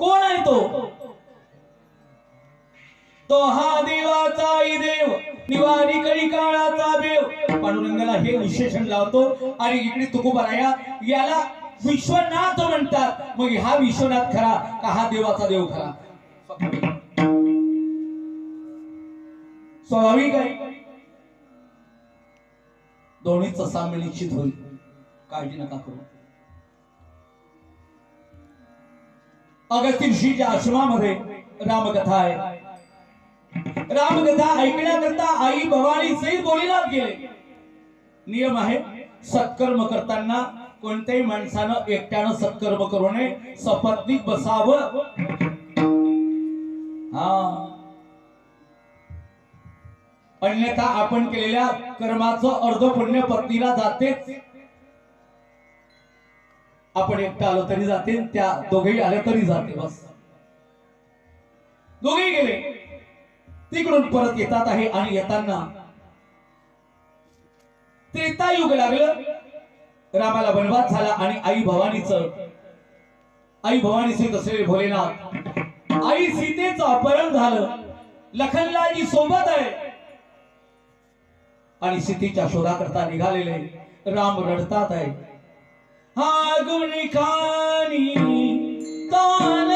कोण आहे तो? तो हा देवाचा देव. निवारी कळी काळाचा देव. पांडुरंगाला हे विशेषण लावतो. आणि इकडे तुकोबराया याला विश्वनाथ म्हणतात. मग हा विश्वनाथ खरा का हा देवाचा देव खरा? स्वाभाविक आहे. दोन्हीच साम्य निश्चित होईल. काळजी नका करू. अगस्तीन श्रीच्या आश्रमामध्ये रामकथा आहे. रामकथा ऐकण्याकरता आई भवानी सहित बोलीला गेले. नियम आहे सत्कर्म करताना कोणत्याही माणसानं एकट्यानं सत्कर्म करू नये सपत्नीक बसावं. हा. अन्यथा आपण केलेल्या कर्माचं अर्ध पुण्य पत्नीला जातेच. आपण एकटा आलो तरी जातील त्या दोघेही आल्या तरी जाते बस. दोघेही गेले. तिकडून परत येतात आहे आणि येताना त्रेतायुग लागलं. रामाला वनवास झाला आणि आई भवानीच आई भवानीचे असलेले भोलेनाथ. आई सीतेचं अपहरण झालं. लखनलालजी सोबत आहे. आणि सीतेच्या शोधाकरता निघालेले. राम रडतात आहे. हा गुण खानी तान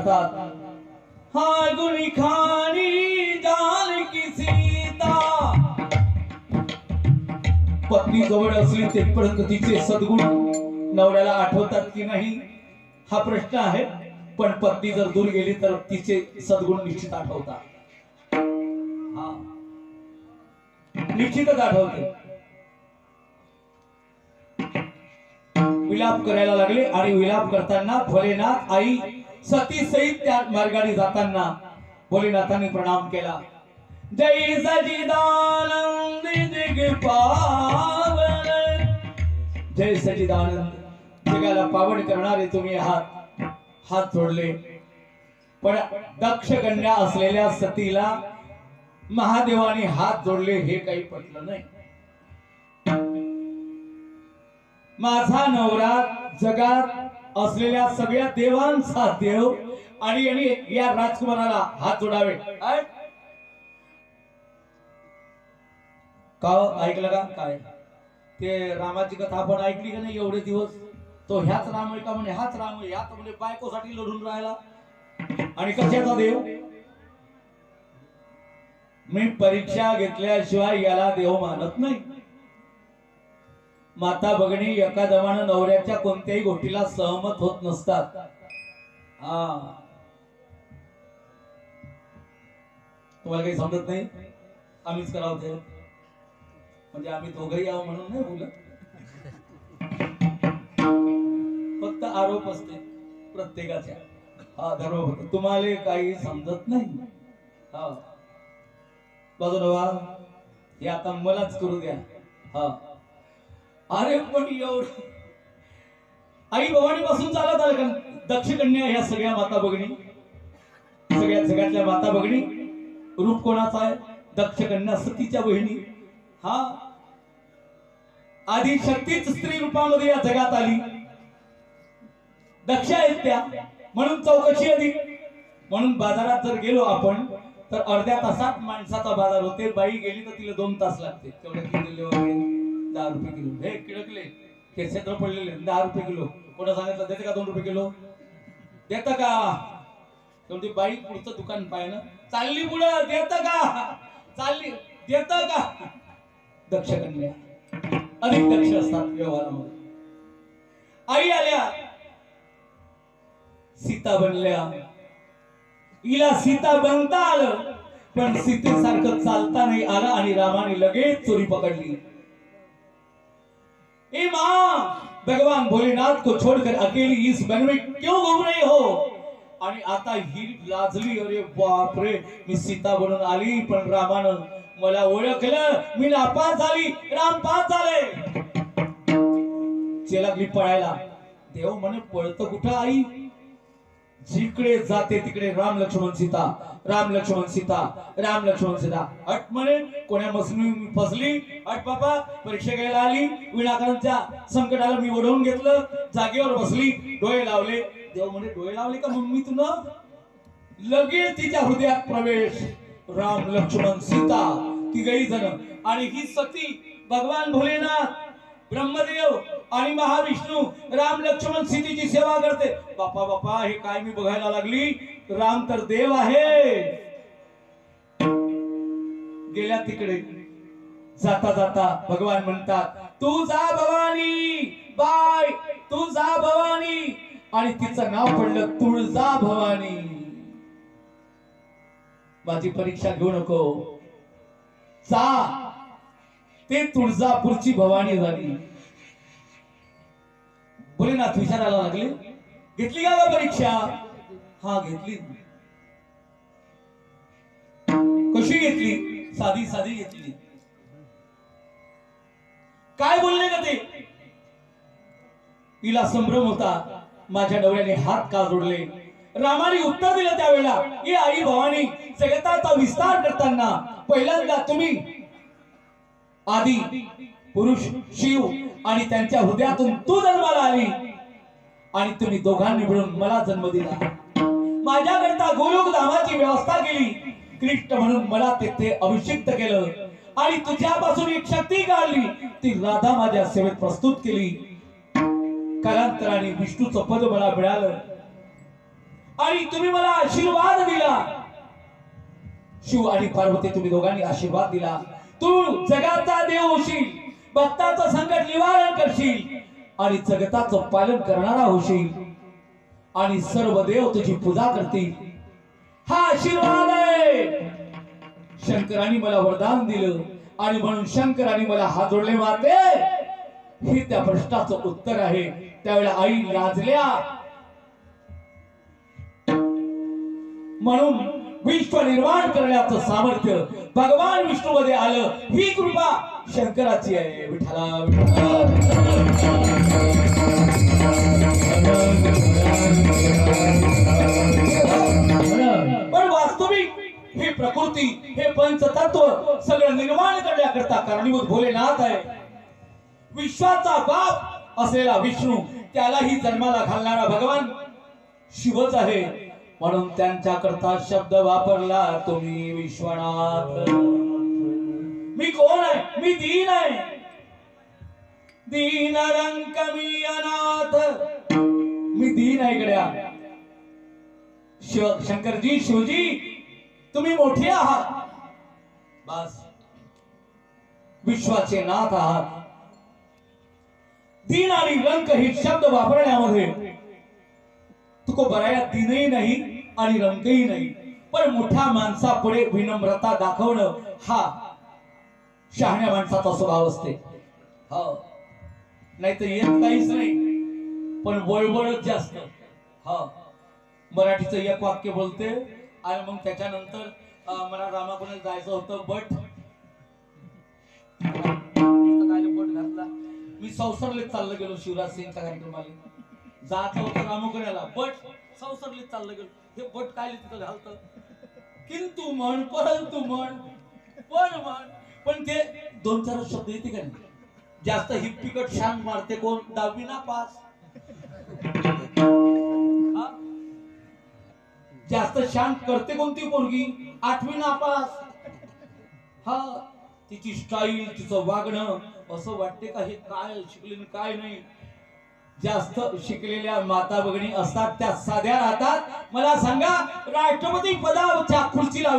करतात हा गुणी खाणी जाल की सीता. पत्नी जवळ असली तेपर्यंत तिचे सद्गुण नवऱ्याला आठवतात की नाही हा प्रश्न आहे. पण पत्नी जर दूर गेली तर तिचे सद्गुण निश्चित आठवतात. हा. निश्चितच आठवते. विलाप करायला लागले आणि विलाप करताना भोलेनाथ आई सती सहित त्या मार्गाने जाताना भोलेनाथांनी प्रणाम केला. जय सचिदानंद पावन. जय सचिदानंद. जगाला पावन करणारे तुम्ही आहात. हात जोडले. पण दक्ष कन्या असलेल्या सतीला महादेवाने हात जोडले हे काही पटलं नाही. माझा नवरा जगात असलेल्या सगळ्या देवांचा देव आणि यांनी या राजकुमाराला हात जोडावे? का हो? ऐकलं का? काय? ते रामाची कथा आपण ऐकली का नाही एवढे दिवस? तो ह्याच राम आहे का म्हणे? हाच राम ह्याच म्हणजे बायकोसाठी लढून राहिला. आणि कशाचा देव? मी परीक्षा घेतल्याशिवाय याला देव मानत नाही. माता बघणी एका दमानं नवऱ्याच्या कोणत्याही गोष्टीला सहमत होत नसतात. हा. तुम्हाला काही समजत नाही? आम्हीच करावं ते. म्हणजे आम्ही दोघंही यावं म्हणून नाही बोलत. आरोप असते प्रत्येकाच्या. हा धर्म तुम्हाला काही समजत नाही? हा. बाजूला हे आता मलाच करू द्या. हा. अरे पण एवढं. आई भवानी पासून चालत आलं का? दक्ष कन्या ह्या सगळ्या माता बघणी सगळ्या जगातल्या माता बघणी रूप कोणाचा आहे? दक्ष कन्या सतीच्या बहिणी. हा? आधी शक्तीच स्त्री रूपामध्ये या जगात आली. दक्ष आहेत त्या. म्हणून चौकशी आली म्हणून बाजारात जर गेलो आपण तर अर्ध्या तासात माणसाचा बाजार होते. बाई गेली तर तिला दोन तास लागते. तेवढ्या दहा रुपये किलो. हे किडकले. हे क्षेत्र पडलेले. दहा रुपये किलो. कोणा सांगितलं? देते का दोन रुपये किलो? देत का? तेवढी बाई पुढचं दुकान पाहिलं? चालली पुढं. देत का? चालली. देत का? दक्ष कन्या. अधिक दक्ष असतात व्यवहारामध्ये. आई आल्या. सीता बनल्या. हिला सीता बनता आलं. पण सीतेसारखं चालता नाही आलं आणि रामाने लगेच चोरी पकडली. ए मां भगवान भोलेनाथ को छोड़कर अकेली इस वन में क्यों घूम रही हो? आणि आता ही लाजली अरे बापरे मी सीता बनून आली पण रामानं मला ओळखलं. मी नापास झाली राम पास झाले. चे पळायला. देव म्हणे पळत कुठं आई? जिकडे जाते तिकडे राम लक्ष्मण सीता राम लक्ष्मण सीता राम लक्ष्मण सीता. अट म्हणे कोण्या मसनी फसली अट बाबा परीक्षा घ्यायला आली विनाकारांच्या संकटाला मी ओढवून घेतलं जागेवर बसली डोळे लावले. देव म्हणे डोळे लावले का मम्मी तुला? लगेच तिच्या हृदयात प्रवेश. राम लक्ष्मण सीता तिघही जण. आणि ही सती भगवान भोलेनाथ ब्रह्मदेव आणि महाविष्णू राम लक्ष्मण सीतेची सेवा करते. बापा बापा हे काय मी बघायला लागली? राम तर देव आहे. गेल्या तिकडे. जाता जाता भगवान म्हणतात तू जा भवानी बाय तू जा भवानी. आणि तिचं नाव पडलं तुळजा भवानी. माझी परीक्षा घेऊ नको. जा. ते तुळजापूरची भवानी झाली. भोलेनाथ विचारायला लागले घेतली का परीक्षा? हा घेतली. कशी घेतली? साधी साधी घेतली. काय बोलले का ते? तिला संभ्रम होता. माझ्या डोळ्याने हात का जोडले? रामाने उत्तर दिलं त्यावेळेला ये आई भवानी जगताचा विस्तार करताना पहिल्यांदा तुम्ही आधी पुरुष शिव आणि त्यांच्या हृदयातून तू जन्माला आली. आणि तुम्ही दोघांनी मिळून मला जन्म दिला. माझ्याकरता गोलोक धामाची व्यवस्था केली. कृष्ण म्हणून मला तेथे अभिषिक्त केलं. आणि तुझ्यापासून एक शक्ती काढली. ती राधा माझ्या सेवेत प्रस्तुत केली. कालांतराने विष्णूचं पद मला मिळालं. आणि तुम्ही मला आशीर्वाद दिला. शिव आणि पार्वती तुम्ही दोघांनी आशीर्वाद दिला. तू जगाचा देव होशील. भक्ताचं संकट निवारण करशील आणि जगताचं पालन करणारा होशील. आणि सर्व देव तुझी पूजा करतील. हा आशीर्वाद आहे. शंकराने मला वरदान दिलं आणि म्हणून शंकराने मला हात जोडले माते. हे त्या प्रश्नाचं उत्तर आहे. त्यावेळेला आई लाजल्या. म्हणून विश्व निर्माण करण्याचं सामर्थ्य भगवान विष्णू मध्ये आलं. ही कृपा शंकराची आहे विठ्ठला पण वास्तविक हे प्रकृती हे पंचतत्व सगळं निर्माण करण्याकरता कारणीभूत भोलेनाथ आहे. विश्वाचा बाप असलेला विष्णू त्यालाही जन्माला घालणारा भगवान शिवच आहे. म्हणून त्यांच्याकरता शब्द वापरला तुम्ही विश्वनाथ. मी कोण आहे? मी दीन आहे. दीन रंक मी अनाथ. मी दीन आहे इकड्या शंकरजी शिवजी तुम्ही मोठे आहात. बस. विश्वाचे नाथ आहात. दीन आणि रंक हे शब्द वापरण्यामध्ये तुको बराया दिनही नाही आणि रंकही नाही. पण मोठ्या माणसापुढे विनम्रता दाखवणं हा शहाण्या माणसाचा स्वभाव असते. हो. नाही तर येत काहीच नाही. पण वळवळच जास्त. हा. मराठीचं एक वाक्य बोलते. आणि मग त्याच्यानंतर मला रामाकुण्याला जायचं होतं बट बट घातला? मी संसरलेत चाललं गेलो शिवराज सिंगच्या कार्यक्रमाला. जायचं होतं रामकुण्याला बट संसरलेत चाललं गेलो. हे बट काय तिथं घालतं? किंतु म्हण परंतु म्हण पण म्हण पण ते दोन चार शब्द येते का नाही? जास्त हिप्पिकट शांत मारते कोण? दहावी ना पास. हा? जास्त शांत करते कोणती पोरगी? आठवी नापास हा? तिची स्टाईल तिचं वागणं असं वाटते का हे काय शिकले आणि काय नाही? जास्त शिकलेल्या माता भगिनी असतात त्या साध्या राहतात. मला सांगा राष्ट्रपती पदाच्या खुर्चीला